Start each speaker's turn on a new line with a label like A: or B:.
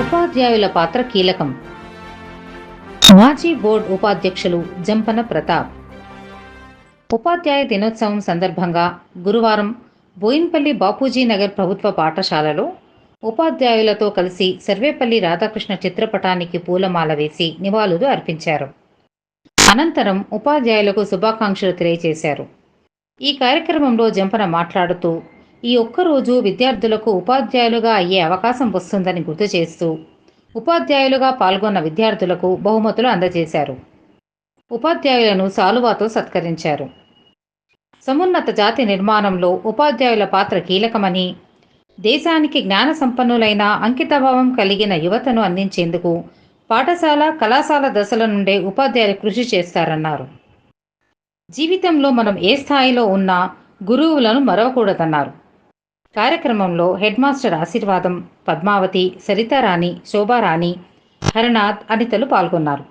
A: ఉపాధ్యాయుల పాత్ర కీలకం. మాజీ బోర్డు ఉపాధ్యక్షులు జంపన ప్రతాప్. ఉపాధ్యాయ దినోత్సవం సందర్భంగా గురువారం బోయిన్పల్లి బాపూజీ నగర్ ప్రభుత్వ పాఠశాలలో ఉపాధ్యాయులతో కలిసి సర్వేపల్లి రాధాకృష్ణ చిత్రపటానికి పూలమాల వేసి నివాళులు అర్పించారు. అనంతరం ఉపాధ్యాయులకు శుభాకాంక్షలు తెలియజేశారు. ఈ కార్యక్రమంలో జంపన మాట్లాడుతూ ఈ ఒక్కరోజు విద్యార్థులకు ఉపాధ్యాయులుగా అయ్యే అవకాశం వస్తుందని గుర్తు చేస్తూ ఉపాధ్యాయులుగా పాల్గొన్న విద్యార్థులకు బహుమతులు అందజేశారు. ఉపాధ్యాయులను సాలువాతో సత్కరించారు. సమున్నత జాతి నిర్మాణంలో ఉపాధ్యాయుల పాత్ర కీలకమని దేశానికి జ్ఞాన సంపన్నులైన అంకితభావం కలిగిన యువతను అందించేందుకు పాఠశాల కళాశాల దశల నుండే ఉపాధ్యాయులు కృషి చేస్తారన్నారు. జీవితంలో మనం ఏ స్థాయిలో ఉన్నా గురువులను మరవకూడదన్నారు. కార్యక్రమంలో హెడ్ మాస్టర్ ఆశీర్వాదం పద్మావతి సరితారాణి శోభారాణి హరనాథ్ అనితలు పాల్గొన్నారు.